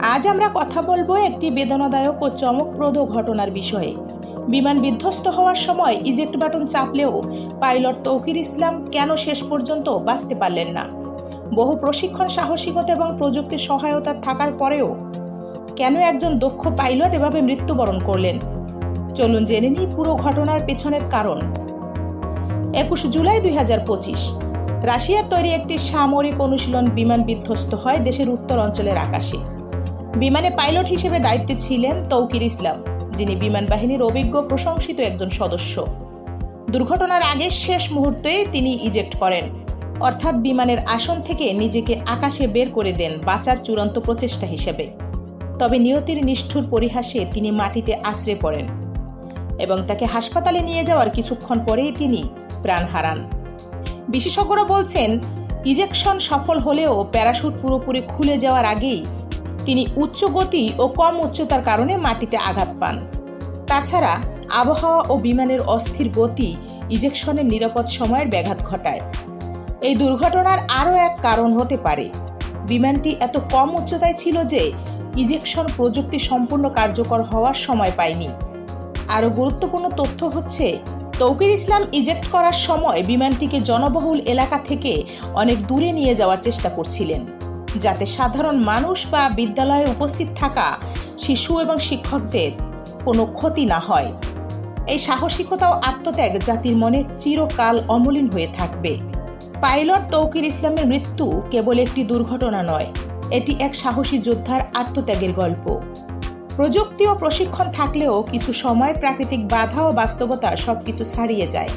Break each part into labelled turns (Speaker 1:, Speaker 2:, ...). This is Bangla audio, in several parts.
Speaker 1: আজ আমরা কথা বলব একটি বেদনাদায়ক ও চমকপ্রদ ঘটনার বিষয়ে। বিমান বিধ্বস্ত হওয়ার সময় ইজেক্ট বাটন চাপলেও পাইলট তৌকির ইসলাম কেন শেষ পর্যন্ত বাঁচতে পারলেন না? বহু প্রশিক্ষণ, সাহসিকতা এবং প্রযুক্তির সহায়তা থাকার পরেও কেন একজন দক্ষ পাইলট এভাবে মৃত্যুবরণ করলেন? চলুন জেনে নিই পুরো ঘটনার পেছনের কারণ। একুশ জুলাই দুই হাজার পঁচিশ, রাশিয়ার তৈরি একটি সামরিক অনুশীলন বিমান বিধ্বস্ত হয় দেশের উত্তর অঞ্চলের আকাশে। বিমানে পাইলট হিসেবে দায়িত্বে ছিলেন তৌকির ইসলাম, যিনি বিমান বাহিনীর অভিজ্ঞ প্রশংসিত একজন সদস্য। দুর্ঘটনার আগের শেষ মুহূর্তে তিনি ইজেক্ট করেন। অর্থাৎ বিমানের আসন থেকে নিজেকে আকাশে বের করে দেন বাঁচার চূড়ান্ত প্রচেষ্টা হিসেবে। তবে নিয়তির নিষ্ঠুর পরিহাসে তিনি মাটিতে আশ্রে পড়েন এবং তাকে হাসপাতালে নিয়ে যাওয়ার কিছুক্ষণ পরেই তিনি প্রাণ হারান। বিশেষজ্ঞরা বলছেন, ইজেকশন সফল হলেও প্যারাশুট পুরোপুরি খুলে যাওয়ার আগেই তিনি উচ্চ গতি ও কম উচ্চতার কারণে মাটিতে আঘাত পান। তাছাড়া, আবহাওয়া ও বিমানের অস্থির গতি ইজেকশনের নিরাপদ সময়ের ব্যাঘাত ঘটায়। এই দুর্ঘটনার আরও এক কারণ হতে পারে। বিমানটি এত কম উচ্চতায় ছিল যে, ইজেকশন প্রযুক্তি সম্পূর্ণ কার্যকর হওয়ার সময় পায়নি। আরও গুরুত্বপূর্ণ তথ্য হচ্ছে, তৌকির ইসলাম ইজেক্ট করার সময় বিমানটিকে জনবহুল এলাকা থেকে অনেক দূরে নিয়ে যাওয়ার চেষ্টা করছিলেন। যাতে সাধারণ মানুষ বা বিদ্যালয়ে উপস্থিত থাকা শিশু এবং শিক্ষকদের কোনো ক্ষতি না হয়। এই সাহসিকতা ও আত্মত্যাগ জাতির মনে চিরকাল অমলিন হয়ে থাকবে। পাইলট তৌকির ইসলামের মৃত্যু কেবল একটি দুর্ঘটনা নয়, এটি এক সাহসী যোদ্ধার আত্মত্যাগের গল্প। প্রযুক্তি ও প্রশিক্ষণ থাকলেও কিছু সময় প্রাকৃতিক বাধা ও বাস্তবতা সবকিছু ছাড়িয়ে যায়।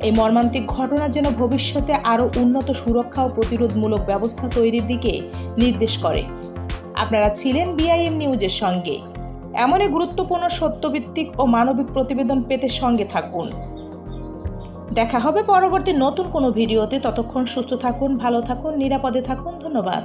Speaker 1: এই মর্মান্তিক ঘটনা যেন ভবিষ্যতে আরও উন্নত, সুরক্ষা ও প্রতিরোধমূলক ব্যবস্থা তৈরির দিকে নির্দেশ করে। আপনারা ছিলেন বিআইএম নিউজের সঙ্গে। এমনই গুরুত্বপূর্ণ সত্যভিত্তিক ও মানবিক প্রতিবেদন পেতে সঙ্গে থাকুন। দেখা হবে পরবর্তী নতুন কোনো ভিডিওতে। ততক্ষণ সুস্থ থাকুন, ভালো থাকুন, নিরাপদে থাকুন। ধন্যবাদ।